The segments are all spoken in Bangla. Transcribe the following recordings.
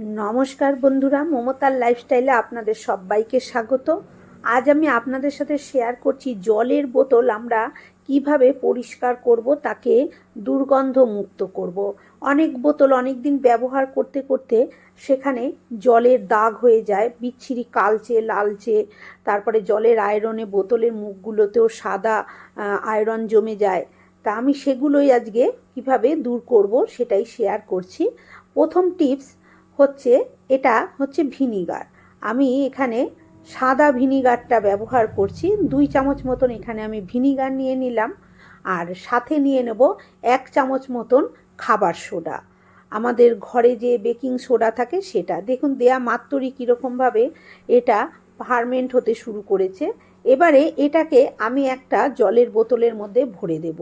নমস্কার বন্ধুরা, মমতার লাইফস্টাইলে আপনাদের সবাইকে স্বাগত। আজ আমি আপনাদের সাথে শেয়ার করছি জলের বোতল আমরা কীভাবে পরিষ্কার করব, তাকে দুর্গন্ধ মুক্ত করব। অনেক বোতল অনেক দিন ব্যবহার করতে করতে সেখানে জলের দাগ হয়ে যায়, বিচ্ছিরি কালচে, লালচে, তারপরে জলের আয়রনে বোতলের মুখগুলোতেও সাদা আয়রন জমে যায়। তা আমি সেগুলোই আজকে কীভাবে দূর করব সেটাই শেয়ার করছি। প্রথম টিপস হচ্ছে, এটা হচ্ছে ভিনিগার। আমি এখানে সাদা ভিনিগারটা ব্যবহার করছি। দুই চামচ মতন এখানে আমি ভিনিগার নিয়ে নিলাম। আর সাথে নিয়ে নেব এক চামচ মতন খাবার সোডা। আমাদের ঘরে যে বেকিং সোডা থাকে সেটা। দেখুন, দেয়া মাত্রই কীরকমভাবে এটা ফার্মেন্ট হতে শুরু করেছে। এবারে এটাকে আমি একটা জলের বোতলের মধ্যে ভরে দেব।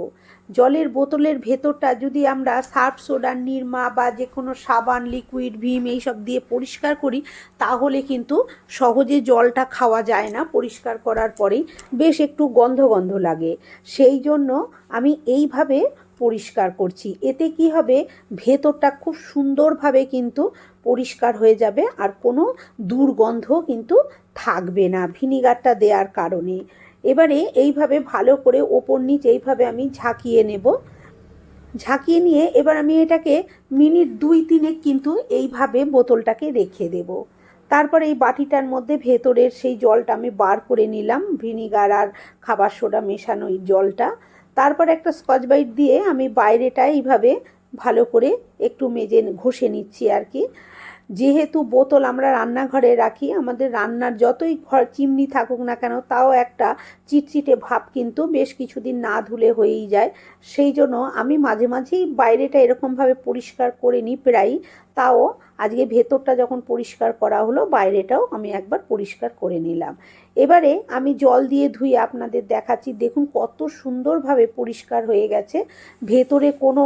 জলের বোতলের ভেতরটা যদি আমরা সার্ফ সোডা, নির্মা বা যে কোনো সাবান, লিকুইড, ভিম এইসব দিয়ে পরিষ্কার করি, তাহলে কিন্তু সহজে জলটা খাওয়া যায় না পরিষ্কার করার পরেই। বেশ একটু গন্ধ গন্ধ লাগে। সেই জন্য আমি এইভাবে পরিষ্কার করছি। এতে কি হবে? ভেতরটা খুব সুন্দরভাবে কিন্তু পরিষ্কার হয়ে যাবে আর কোনো দুর্গন্ধ কিন্তু থাকবে না ভিনিগারটা দেওয়ার কারণে। এবারে এইভাবে ভালো করে ওপর নিচ এইভাবে আমি ঝাঁকিয়ে নেব। ঝাঁকিয়ে নিয়ে এবার আমি এটাকে মিনিট দুই তিনে কিন্তু এইভাবে বোতলটাকে রেখে দেব। তারপরে এই বাটিটার মধ্যে ভেতরের সেই জলটা আমি বার করে নিলাম। ভিনিগার আর খাবার সোডা মেশানো এই জলটা। তারপর একটা স্কচ বাইট দিয়ে আমি বাইরেটা এইভাবে ভালো করে একটু মেজে ঘষে নিচ্ছি আর কি। যেহেতু বোতল আমরা রান্নাঘরে রাখি, আমাদের রান্নার যতই ঘর চিমনি থাকুক না কেন, তাও একটা চিটচিটে ভাব কিন্তু বেশ কিছুদিন না ধুলে হয়েই যায়। সেই জন্য আমি মাঝে মাঝেই বাইরেটা এরকমভাবে পরিষ্কার করে নিই প্রায়ই। তাও আজকে ভেতরটা যখন পরিষ্কার করা হলো, বাইরেটাও আমি একবার পরিষ্কার করে নিলাম। এবারে আমি জল দিয়ে ধুয়ে আপনাদের দেখাচ্ছি, দেখুন কত সুন্দরভাবে পরিষ্কার হয়ে গেছে। ভেতরে কোনো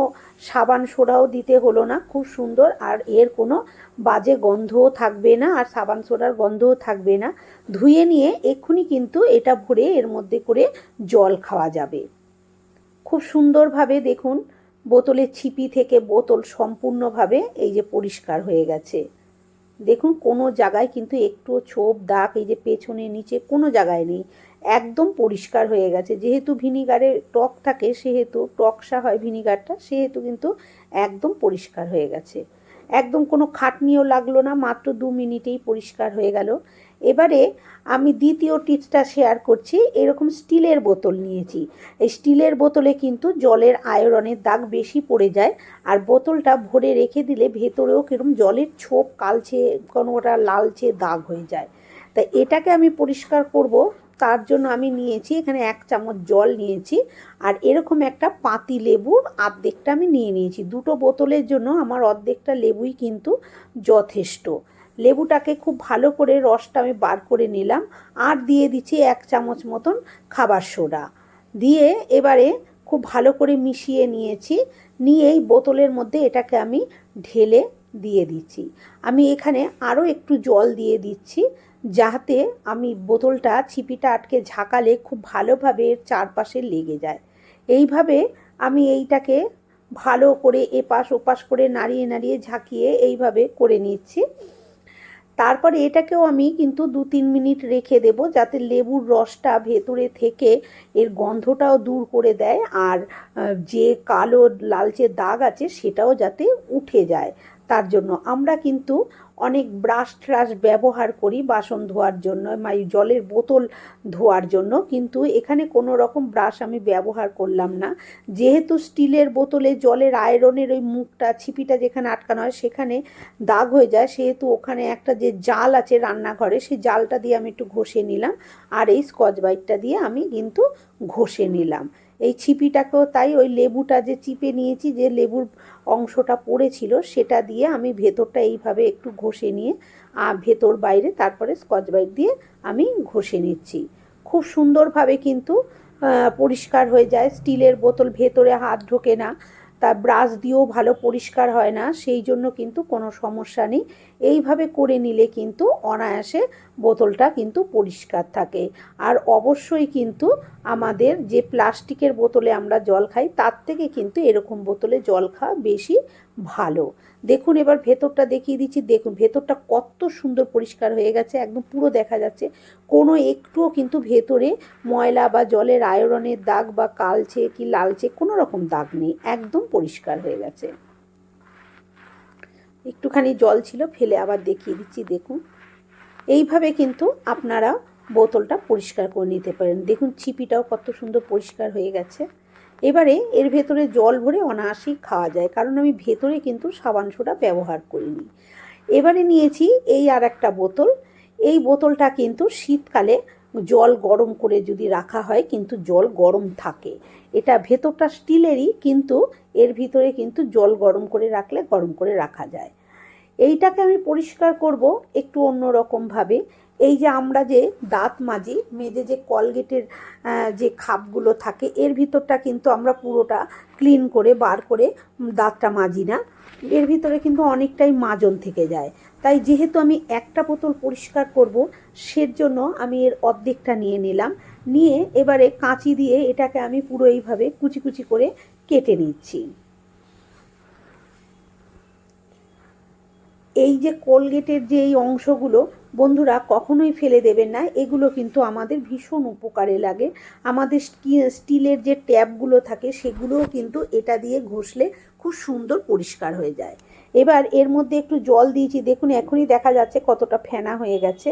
সাবান সোডাও দিতে হলো না, খুব সুন্দর, আর এর কোনো বাজে গন্ধও থাকবে না, আর সাবান সোডার গন্ধও থাকবে না। ধুয়ে নিয়ে এক্ষুনি কিন্তু এটা ভরে এর মধ্যে করে জল খাওয়া যাবে। খুব সুন্দরভাবে দেখুন বোতলের ছিপি থেকে বোতল সম্পূর্ণভাবে এই যে পরিষ্কার হয়ে গেছে। দেখুন, কোনো জায়গায় কিন্তু একটু ছোপ, দাগ এই যে পেছনে, নিচে কোনো জায়গায় নেই। একদম পরিষ্কার হয়ে গেছে। যেহেতু ভিনিগারে টক থাকে, সেহেতু টকসা হয় ভিনিগারটা, সেহেতু কিন্তু একদম পরিষ্কার হয়ে গেছে। একদম কোনো খাটনিও লাগল না, মাত্র দু মিনিটেই পরিষ্কার হয়ে গেল। এবারে আমি দ্বিতীয় টিপসটা শেয়ার করছি। এরকম স্টিলের বোতল নিয়েছি। এই স্টিলের বোতলে কিন্তু জলের আয়রনের দাগ বেশি পড়ে যায় আর বোতলটা ভরে রেখে দিলে ভেতরেও কীরকম জলের ছোপ, কালচে কোনোটা লালচে দাগ হয়ে যায়। তা এটাকে আমি পরিষ্কার করব। তার জন্য আমি নিয়েছি, এখানে এক চামচ জল নিয়েছি আর এরকম একটা পাতি লেবুর অর্ধেকটা আমি নিয়ে নিয়েছি। দুটো বোতলের জন্য আমার অর্ধেকটা লেবুই কিন্তু যথেষ্ট। লেবুটাকে খুব ভালো করে রসটা আমি বার করে নিলাম আর দিয়ে দিচ্ছি এক চামচ মতন খাবার সোডা। দিয়ে এবারে খুব ভালো করে মিশিয়ে নিয়েছি, নিয়ে এই বোতলের মধ্যে এটাকে আমি ঢেলে দিয়ে দিচ্ছি। আমি এখানে আরও একটু জল দিয়ে দিচ্ছি যাতে আমি বোতলটা ছিপিটা আটকে ঝাঁকালে খুব ভালোভাবে এর চারপাশে লেগে যায়। এইভাবে আমি এইটাকে ভালো করে এপাশ ওপাশ করে নাড়িয়ে নাড়িয়ে ঝাঁকিয়ে এইভাবে করে নিচ্ছি। তারপরে এটাকেও আমি কিন্তু দু তিন মিনিট রেখে দেব যাতে লেবুর রসটা ভেতরে থেকে এর গন্ধটাও দূর করে দেয় আর যে কালো লালচে দাগ আছে সেটাও যাতে উঠে যায়। তার জন্য আমরা কিন্তু অনেক ব্রাশ ট্রাশ ব্যবহার করি বাসন ধোয়ার জন্য মাই জলের বোতল ধোয়ার জন্য, কিন্তু এখানে কোনো রকম ব্রাশ আমি ব্যবহার করলাম না। যেহেতু স্টিলের বোতলে জলের আয়রনের ওই মুখটা, ছিপিটা যেখানে আটকানো হয় সেখানে দাগ হয়ে যায়, সেহেতু ওখানে একটা যে জাল আছে রান্নাঘরে, সেই জালটা দিয়ে আমি একটু ঘষে নিলাম আর এই স্কচ বাইটটা দিয়ে আমি কিন্তু ঘষে নিলাম। এই ছিপিটাকেও তাই ওই লেবুটা যে চিপে নিয়েছি, যে লেবুর অংশটা পড়েছিল, সেটা দিয়ে আমি ভেতরটা এইভাবে একটু ঘষে নিয়ে আহ, ভেতর বাইরে তারপরে স্কচ বাইট দিয়ে আমি ঘষে নিচ্ছি। খুব সুন্দরভাবে কিন্তু পরিষ্কার হয়ে যায়। স্টিলের বোতল ভেতরে হাত ঢোকে না তা ব্রাশ দিয়েও ভালো পরিষ্কার হয় না সেই জন্য কিন্তু কোনো সমস্যা নেই। এইভাবে করে নিলে কিন্তু অনায়াসে বোতলটা কিন্তু পরিষ্কার থাকে। আর অবশ্যই কিন্তু আমাদের যে প্লাস্টিকের বোতলে আমরা জল খাই, তার থেকে কিন্তু এরকম বোতলে জল খাওয়া বেশি ভালো। দেখুন, এবার ভেতরটা দেখিয়ে দিচ্ছি। দেখুন, ভেতরটা কত সুন্দর পরিষ্কার হয়ে গেছে, একদম পুরো দেখা যাচ্ছে। কোনো একটুও কিন্তু ভেতরে ময়লা বা জলের আয়রনের দাগ বা কালচে কি লালচে কোনো রকম দাগ নেই, একদম পরিষ্কার হয়ে গেছে। একটুখানি জল ছিল, ফেলে আবার দেখিয়ে দিচ্ছি, দেখুন। এইভাবে কিন্তু আপনারা বোতলটা পরিষ্কার করে নিতে পারেন। দেখুন ছিপিটাও কত সুন্দর পরিষ্কার হয়ে গেছে। এবারে এর ভেতরে জল ভরে অনায়াসেই খাওয়া যায়, কারণ আমি ভেতরে কিন্তু সাবান সোডা ব্যবহার করিনি। এবারে নিয়েছি এই আর একটা বোতল। এই বোতলটা কিন্তু শীতকালে জল গরম করে যদি রাখা হয়, কিন্তু জল গরম থাকে। এটা ভেতরটা স্টিলেরই, কিন্তু এর ভিতরে কিন্তু জল গরম করে রাখলে গরম করে রাখা যায়। এইটাকে আমি পরিষ্কার করব একটু অন্য রকমভাবে এই যে আমরা যে দাঁত মাজি, মেজে যে কলগেটের যে খাপগুলো থাকে, এর ভিতরটা কিন্তু আমরা পুরোটা ক্লিন করে, বার করে দাঁতটা মাজি না। এর ভিতরে কিন্তু অনেকটাই মাজন থেকে যায়। তাই যেহেতু আমি একটা বোতল পরিষ্কার করব, সের জন্য আমি এর অর্ধেকটা নিয়ে নিলাম। নিয়ে এবারে কাঁচি দিয়ে এটাকে আমি পুরো এইভাবে কুচি কুচি করে কেটে নিচ্ছি। এই যে কোলগেটের যে এই অংশগুলো, বন্ধুরা কখনোই ফেলে দেবেন না। এগুলো কিন্তু আমাদের ভীষণ উপকারে লাগে। আমাদের স্টিলের যে ট্যাপগুলো থাকে, সেগুলোও কিন্তু এটা দিয়ে ঘষলে খুব সুন্দর পরিষ্কার হয়ে যায়। এবার এর মধ্যে একটু জল দিয়েছি। দেখুন, এখনই দেখা যাচ্ছে কতটা ফেনা হয়ে গেছে।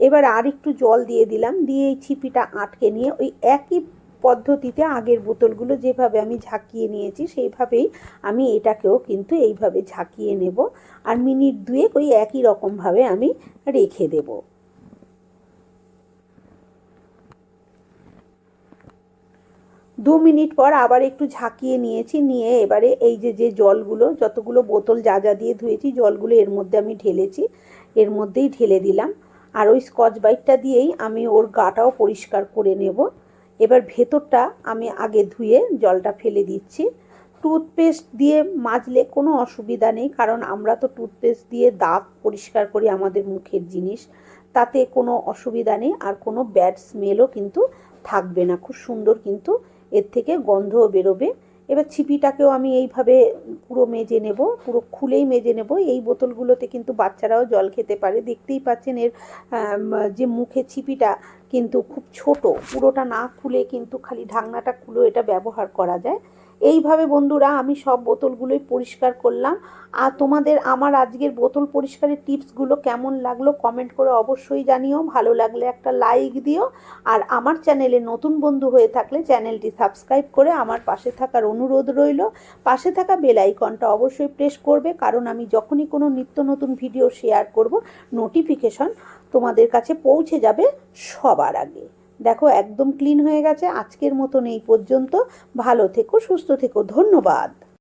এবার আর একটু জল দিয়ে দিলাম। দিয়ে এই ছিপিটা আটকে নিয়ে ওই একই পদ্ধতিতে আগের বোতলগুলো যেভাবে আমি ঝাঁকিয়ে নিয়েছি, সেইভাবেই আমি এটাকেও কিন্তু এইভাবে ঝাঁকিয়ে নেব আর মিনিট দুয়েক ওই একই রকমভাবে আমি রেখে দেব। দু মিনিট পর আবার একটু ঝাঁকিয়ে নিয়েছি, নিয়ে এবারে এই যে যে জলগুলো, যতগুলো বোতল যা যা দিয়ে ধুয়েছি, জলগুলো এর মধ্যে আমি ঢেলেছি, এর মধ্যেই ঢেলে দিলাম। আর ওই স্কচ বাইটটা দিয়েই আমি ওর গাটাও পরিষ্কার করে নেব। এবার ভেতরটা আমি আগে ধুয়ে জলটা ফেলে দিচ্ছি। টুথপেস্ট দিয়ে মাজলে কোনো অসুবিধা নেই, কারণ আমরা তো টুথপেস্ট দিয়ে দাঁত পরিষ্কার করি আমাদের মুখের জিনিস। তাতে কোনো অসুবিধা নেই আর কোনো ব্যাড স্মেলও কিন্তু থাকবে না। খুব সুন্দর কিন্তু এর থেকে গন্ধও বেরোবে। এবার ছিপিটাকেও আমি এইভাবে পুরো মেজে নেব, পুরো খুলেই মেজে নেব। এই বোতলগুলোতে কিন্তু বাচ্চারাও জল খেতে পারে। দেখতেই পাচ্ছেন এর যে মুখে ছিপিটা কিন্তু খুব ছোট। পুরোটা না খুলে কিন্তু খালি ঢাকনাটা খুলেও এটা ব্যবহার করা যায়। এইভাবে বন্ধুরা আমি সব বোতলগুলোই পরিষ্কার করলাম। আর তোমাদের আমার আজকের বোতল পরিষ্কারের টিপসগুলো কেমন লাগল কমেন্ট করে অবশ্যই জানিও। ভালো লাগলে একটা লাইক দিও। আর আমার চ্যানেলে নতুন বন্ধু হয়ে থাকলে চ্যানেলটি সাবস্ক্রাইব করে আমার পাশে থাকার অনুরোধ রইল। পাশে থাকা বেল আইকনটা অবশ্যই প্রেস করবে, কারণ আমি যখনই কোনো নিত্য নতুন ভিডিও শেয়ার করব নোটিফিকেশন তোমাদের কাছে পৌঁছে যাবে সবার আগে। দেখো একদম ক্লিন হয়ে গেছে। আজকের মতন এই পর্যন্ত। ভালো থেকো সুস্থ থেকো। ধন্যবাদ।